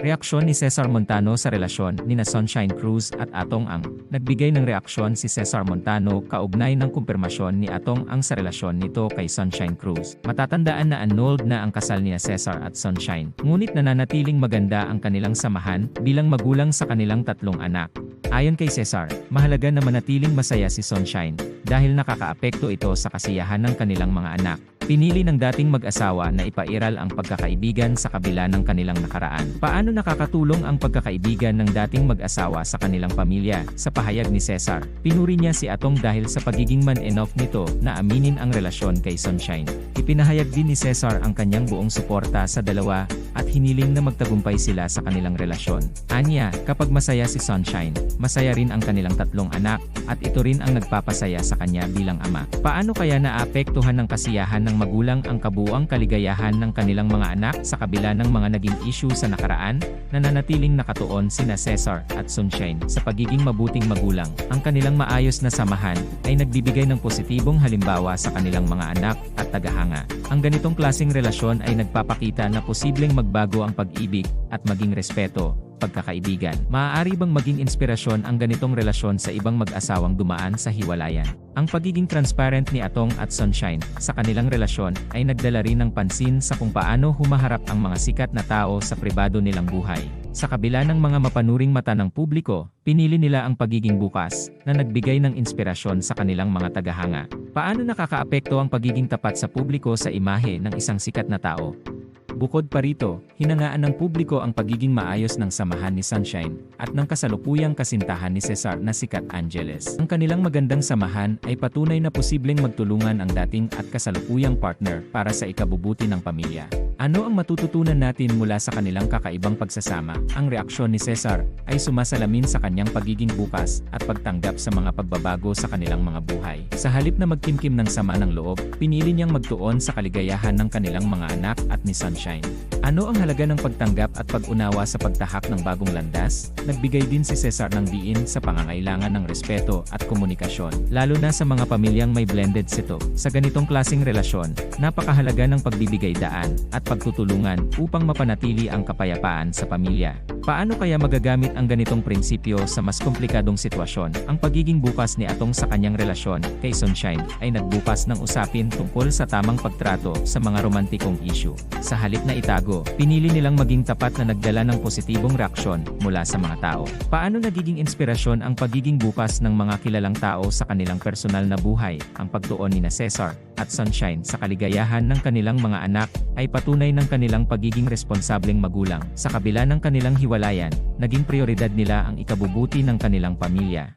Reaksyon ni Cesar Montano sa relasyon ni na Sunshine Cruz at Atong Ang. Nagbigay ng reaksyon si Cesar Montano kaugnay ng kumpirmasyon ni Atong Ang sa relasyon nito kay Sunshine Cruz. Matatandaan na annulled na ang kasal ni Cesar at Sunshine. Ngunit nananatiling maganda ang kanilang samahan bilang magulang sa kanilang tatlong anak. Ayon kay Cesar, mahalaga na manatiling masaya si Sunshine dahil nakakaapekto ito sa kasiyahan ng kanilang mga anak. Pinili ng dating mag-asawa na ipairal ang pagkakaibigan sa kabila ng kanilang nakaraan. Paano nakakatulong ang pagkakaibigan ng dating mag-asawa sa kanilang pamilya? Sa pahayag ni Cesar, pinuri niya si Atong dahil sa pagiging man-enough nito na aminin ang relasyon kay Sunshine. Ipinahayag din ni Cesar ang kanyang buong suporta sa dalawa at hiniling na magtagumpay sila sa kanilang relasyon. Anya, kapag masaya si Sunshine, masaya rin ang kanilang tatlong anak at ito rin ang nagpapasaya sa kanya bilang ama. Paano kaya naapektuhan ng kasiyahan ng magulang ang kabuuang kaligayahan ng kanilang mga anak sa kabila ng mga naging issue sa nakaraan? Nananatiling nakatuon sina Cesar at Sunshine sa pagiging mabuting magulang. Ang kanilang maayos na samahan ay nagbibigay ng positibong halimbawa sa kanilang mga anak at tagahanga. Ang ganitong klasing relasyon ay nagpapakita na posibleng magbago ang pag-ibig at maging respeto pagkakaibigan. Maaari bang maging inspirasyon ang ganitong relasyon sa ibang mag-asawang dumaan sa hiwalayan? Ang pagiging transparent ni Atong at Sunshine sa kanilang relasyon ay nagdala rin ng pansin sa kung paano humaharap ang mga sikat na tao sa pribado nilang buhay. Sa kabila ng mga mapanuring mata ng publiko, pinili nila ang pagiging bukas na nagbigay ng inspirasyon sa kanilang mga tagahanga. Paano nakakaapekto ang pagiging tapat sa publiko sa imahe ng isang sikat na tao? Bukod pa rito, hinangaan ng publiko ang pagiging maayos ng samahan ni Sunshine at ng kasalukuyang kasintahan ni Cesar na sikat Angeles. Ang kanilang magandang samahan ay patunay na posibleng magtulungan ang dating at kasalukuyang partner para sa ikabubuti ng pamilya. Ano ang matututunan natin mula sa kanilang kakaibang pagsasama? Ang reaksyon ni Cesar ay sumasalamin sa kanyang pagiging bukas at pagtanggap sa mga pagbabago sa kanilang mga buhay. Sa halip na magkimkim ng sama ng loob, pinili niyang magtuon sa kaligayahan ng kanilang mga anak at ni Sunshine. Ano ang halaga ng pagtanggap at pag-unawa sa pagtahak ng bagong landas? Nagbigay din si Cesar ng diin sa pangangailangan ng respeto at komunikasyon, lalo na sa mga pamilyang may blended setup. Sa ganitong klasing relasyon, napakahalaga ng pagbibigay daan at pagtutulungan upang mapanatili ang kapayapaan sa pamilya. Paano kaya magagamit ang ganitong prinsipyo sa mas komplikadong sitwasyon? Ang pagiging bukas ni Atong sa kanyang relasyon kay Sunshine ay nagbukas ng usapin tungkol sa tamang pagtrato sa mga romantikong issue. Sa halip na itago, pinili nilang maging tapat na nagdala ng positibong reaksyon mula sa mga tao. Paano nagiging inspirasyon ang pagiging bukas ng mga kilalang tao sa kanilang personal na buhay? Ang pagtuon ni na Cesar at Sunshine sa kaligayahan ng kanilang mga anak ay patunay ng kanilang pagiging responsableng magulang. Sa kabila ng kanilang hiwalayan, naging prioridad nila ang ikabubuti ng kanilang pamilya.